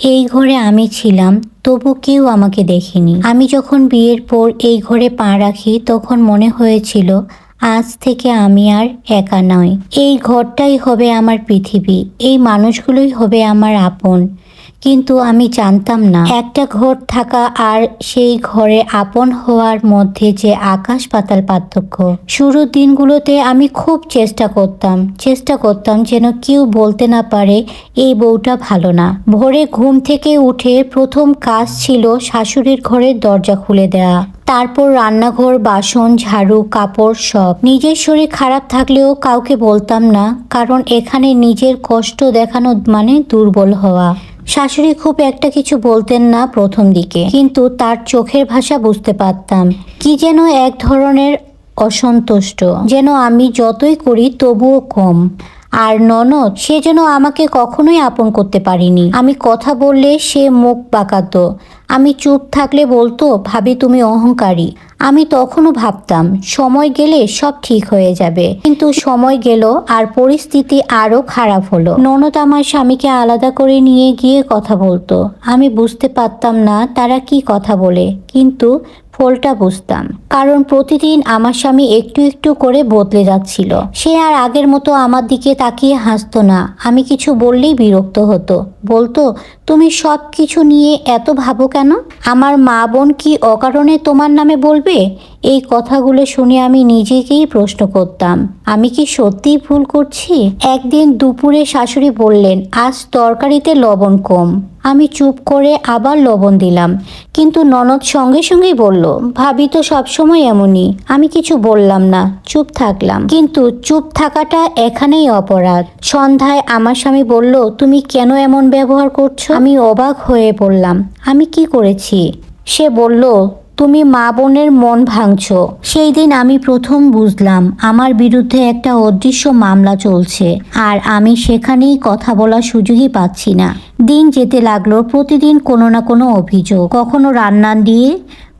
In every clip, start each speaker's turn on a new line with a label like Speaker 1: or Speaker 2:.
Speaker 1: এই ঘরে আমি ছিলাম, তবু কেউ আমাকে দেখেনি। আমি যখন বিয়ের পর এই ঘরে পা রাখি, তখন মনে হয়েছিল, আজ থেকে আমি আর একা নয় এই ঘরটাই হবে আমার পৃথিবী, এই মানুষগুলোই হবে আমার আপন। কিন্তু আমি জানতাম না। একটা ঘর থাকা আর সেই ঘরে আপন হওয়ার মধ্যে যে আকাশ পাতাল পার্থক্য। শুরুর দিনগুলোতে আমি খুব চেষ্টা করতাম চেষ্টা করতাম যেন কেউ বলতে না পারে, এই বউটা ভালো না। ভোরে ঘুম থেকে উঠে প্রথম কাজ ছিল শাশুড়ির ঘরের দরজা খুলে দেওয়া তারপর রান্নাঘর, বাসন, ঝাড়ু, কাপড় সব। নিজের শরীর খারাপ থাকলেও কাউকে বলতাম না, কারণ এখানে নিজের কষ্ট দেখানো মানে দুর্বল হওয়া। শাশুড়ি খুব একটা কিছু বলতেন না প্রথম দিকে, কিন্তু তার চোখের ভাষা বুঝতে পারতাম। কি যেন এক ধরনের অসন্তুষ্ট। যেন আমি যতই করি তবুও কম। আর ননদ, সে যেন আমাকে কখনোই আপন করতে পারিনি। আমি কথা বললে সে মুখ বাঁকাতো। আমি চুপ থাকলে বলতো, ভাবি, তুমি অহংকারী। আমি তখনও ভাবতাম, সময় গেলে সব ঠিক হয়ে যাবে। কিন্তু সময় গেল আর পরিস্থিতি আরও খারাপ হলো। ননদ আমার স্বামীকে আলাদা করে নিয়ে গিয়ে কথা বলতো। আমি বুঝতে পারতাম না তারা কি কথা বলে। কিন্তু ফলটা বুঝতাম, কারণ প্রতিদিন আমার স্বামী একটু একটু করে বদলে যাচ্ছিল। সে আর আগের মতো আমার দিকে তাকিয়ে হাসতো না। আমি কিছু বললেই বিরক্ত হতো। বলতো, তুমি সব কিছু নিয়ে এত ভাবো কেন? আমার মা বোন কি অকারণে তোমার নামে বলবে? এই কথাগুলো শুনে আমি নিজেকেই প্রশ্ন করতাম, আমি কি সত্যিই ভুল করছি? একদিন দুপুরে শাশুড়ি বললেন, আজ তরকারিতে লবণ কম। আমি চুপ করে আবার লবণ দিলাম, কিন্তু ননদ সঙ্গে সঙ্গেই বলল, ভাবি তো সবসময় এমনই, আমি কিছু বললাম না, চুপ থাকলাম। কিন্তু চুপ থাকাটা এখানেই অপরাধ। সন্ধ্যায় আমার স্বামী বলল, তুমি কেন এমন ব্যবহার করছ? আমি অবাক হয়ে পড়লাম আমি কি করেছি? সে বলল তুমি মা বোনের মন ভাঙছ। সেই দিন আমি প্রথম বুঝলাম, আমার বিরুদ্ধে একটা অদৃশ্য মামলা চলছে, আর আমি সেখানেই কথা বলার সুযোগই পাচ্ছি না। দিন যেতে লাগল, প্রতিদিন কোনো না কোনো অভিযোগ, কখনো রান্না দিয়ে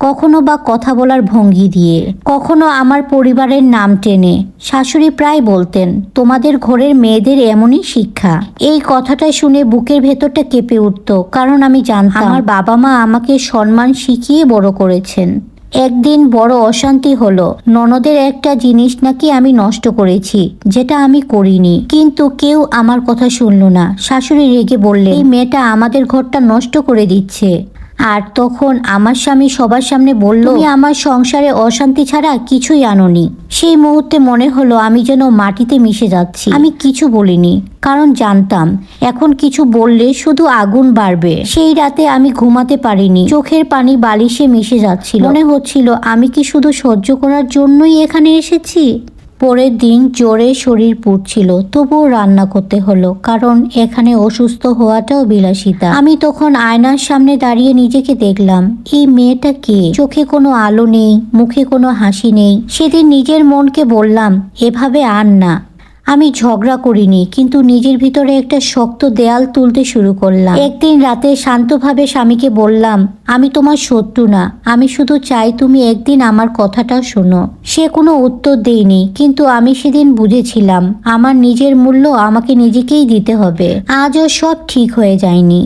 Speaker 1: কখনো বা কথা বলার ভঙ্গি দিয়ে কখনো আমার পরিবারের নাম টেনে শাশুড়ি প্রায় বলতেন তোমাদের ঘরের মেয়েদের এমনই শিক্ষা। এই কথাটা শুনে বুকের ভেতরটা কেঁপে উঠতো কারণ আমি জানতাম আমার বাবা মা আমাকে সম্মান শিখিয়ে বড় করেছেন। একদিন বড় অশান্তি হলো ননদের একটা জিনিস নাকি আমি নষ্ট করেছি যেটা আমি করিনি। কিন্তু কেউ আমার কথা শুনলো না। শাশুড়ি রেগে বললে এই মেয়েটা আমাদের ঘরটা নষ্ট করে দিচ্ছে। আর তখন আমার স্বামী সবার সামনে বলল আমার সংসারে অশান্তি ছাড়া কিছুই আনোনি। সেই মুহূর্তে মনে হলো আমি যেন মাটিতে মিশে যাচ্ছি। আমি কিছু বলিনি, কারণ জানতাম, এখন কিছু বললে শুধু আগুন বাড়বে। সেই রাতে আমি ঘুমাতে পারিনি, চোখের পানি বালিশে মিশে যাচ্ছিল। মনে হচ্ছিল আমি কি শুধু সহ্য করার জন্যই এখানে এসেছি? পরের দিন জোরে শরীর পুড়ছিল, তবুও রান্না করতে হলো, কারণ এখানে অসুস্থ হওয়াটাও বিলাসিতা। আমি তখন আয়নার সামনে দাঁড়িয়ে নিজেকে দেখলাম, এই মেয়েটা কে? চোখে কোনো আলো নেই, মুখে কোনো হাসি নেই। সেদিন নিজের মনকে বললাম, এভাবে আর না। আমি ঝগড়া করিনি, কিন্তু নিজের ভিতরে একটা শক্ত দেয়াল তুলতে শুরু করলাম। একদিন রাতে শান্তভাবে স্বামীকে বললাম, আমি তোমার শত্রু না, আমি শুধু চাই তুমি একদিন আমার কথাটা শোনো। সে কোনো উত্তর দেয়নি, কিন্তু আমি সেদিন বুঝেছিলাম, আমার নিজের মূল্য আমাকে নিজেকেই দিতে হবে। আজও সব ঠিক হয়ে যায়নি।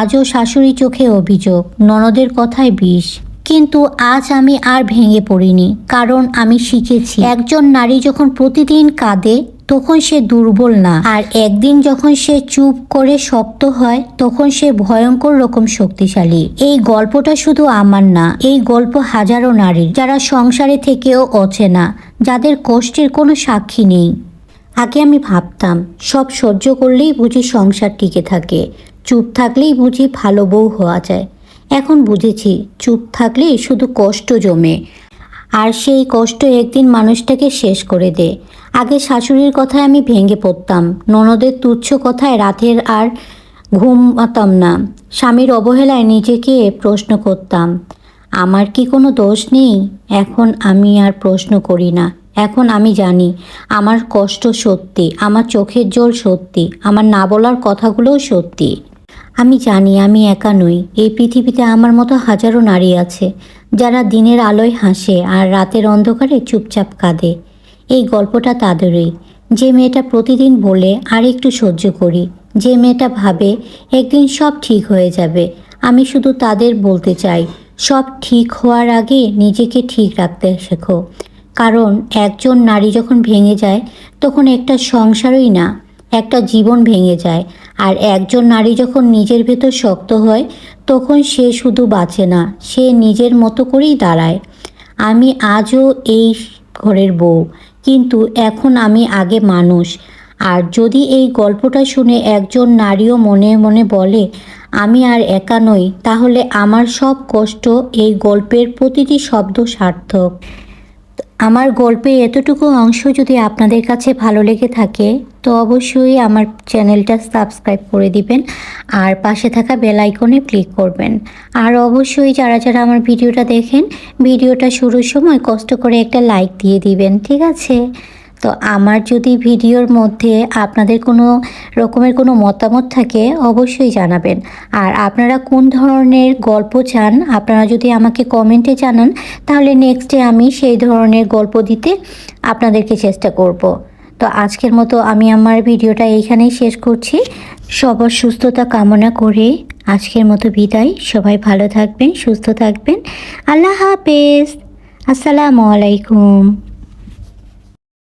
Speaker 1: আজও শাশুড়ি চোখে অভিযোগ, ননদের কথায় বিষ। কিন্তু আজ আমি আর ভেঙে পড়িনি, কারণ আমি শিখেছি। একজন নারী যখন প্রতিদিন কাঁদে তখন সে দুর্বল না। আর একদিন যখন সে চুপ করে শক্ত হয়, তখন সে ভয়ঙ্কর রকম শক্তিশালী। এই গল্পটা শুধু আমার না, এই গল্প হাজারো নারীর, যারা সংসারে থেকেও অচেনা, যাদের কষ্টের কোনো সাক্ষী নেই। আগে আমি ভাবতাম, সব সহ্য করলেই বুঝি সংসার টিকে থাকে, চুপ থাকলেই বুঝি ভালো বউ হওয়া যায়। এখন বুঝেছি, চুপ থাকলেই শুধু কষ্ট জমে। আর সেই কষ্ট একদিন মানুষটাকে শেষ করে দে। আগে শাশুড়ির কথায় আমি ভেঙে পড়তাম। ননদের তুচ্ছ কথায় রাতের আর ঘুমাতাম না। স্বামীর অবহেলায় নিজেকে প্রশ্ন করতাম, আমার কি কোনো দোষ নেই? এখন আমি আর প্রশ্ন করি না। এখন আমি জানি, আমার কষ্ট সত্যি, আমার চোখের জল সত্যি, আমার না বলার কথাগুলোও সত্যি। আমি জানি আমি একা নই। এই পৃথিবীতে আমার মতো হাজারো নারী আছে, যারা দিনের আলোয় হাসে আর রাতের অন্ধকারে চুপচাপ কাঁদে। এই গল্পটা তাদেরই। যে মেয়েটা প্রতিদিন বলে, আর একটু সহ্য করি। যে মেয়েটা ভাবে, একদিন সব ঠিক হয়ে যাবে। আমি শুধু তাদের বলতে চাই, সব ঠিক হওয়ার আগে নিজেকে ঠিক রাখতে শেখো। কারণ একজন নারী যখন ভেঙে যায়, তখন একটা সংসারই না, একটা জীবন ভেঙে যায়। আর একজন নারী যখন নিজের ভেতর শক্ত হয়, তখন সে শুধু বাঁচে না, সে নিজের মতো করেই দাঁড়ায়। আমি আজও এই ঘরের বউ কিন্তু এখন আমি আগে মানুষ। আর যদি এই গল্পটা শুনে একজন নারীও মনে মনে বলে, আমি আর একা নই, তাহলে আমার সব কষ্ট এই গল্পের প্রতিটি শব্দ সার্থক। আমার গল্পের এতটুকু অংশ যদি আপনাদের কাছে ভালো লেগে থাকে, তো অবশ্যই আমার চ্যানেলটা সাবস্ক্রাইব করে দিবেন আর পাশে থাকা বেল আইকনে ক্লিক করবেন। আর অবশ্যই যারা যারা আমার ভিডিওটা দেখেন, ভিডিওটা শুরুর সময় কষ্ট করে একটা লাইক দিয়ে দিবেন, ঠিক আছে? তো আমার যদি ভিডিওর মধ্যে আপনাদের কোনো রকমের কোনো মতামত থাকে, অবশ্যই জানাবেন। আর আপনারা কোন ধরনের গল্প চান, আপনারা যদি আমাকে কমেন্টে জানান, তাহলে নেক্সটে আমি সেই ধরনের গল্প দিতে আপনাদেরকে চেষ্টা করব। তো আজকের মতো আমি আমার ভিডিওটা এইখানেই শেষ করছি। সবার সুস্থতা কামনা করে আজকের মতো বিদায়। সবাই ভালো থাকবেন, সুস্থ থাকবেন। আল্লাহ হাফেজ। আসসালামু আলাইকুম।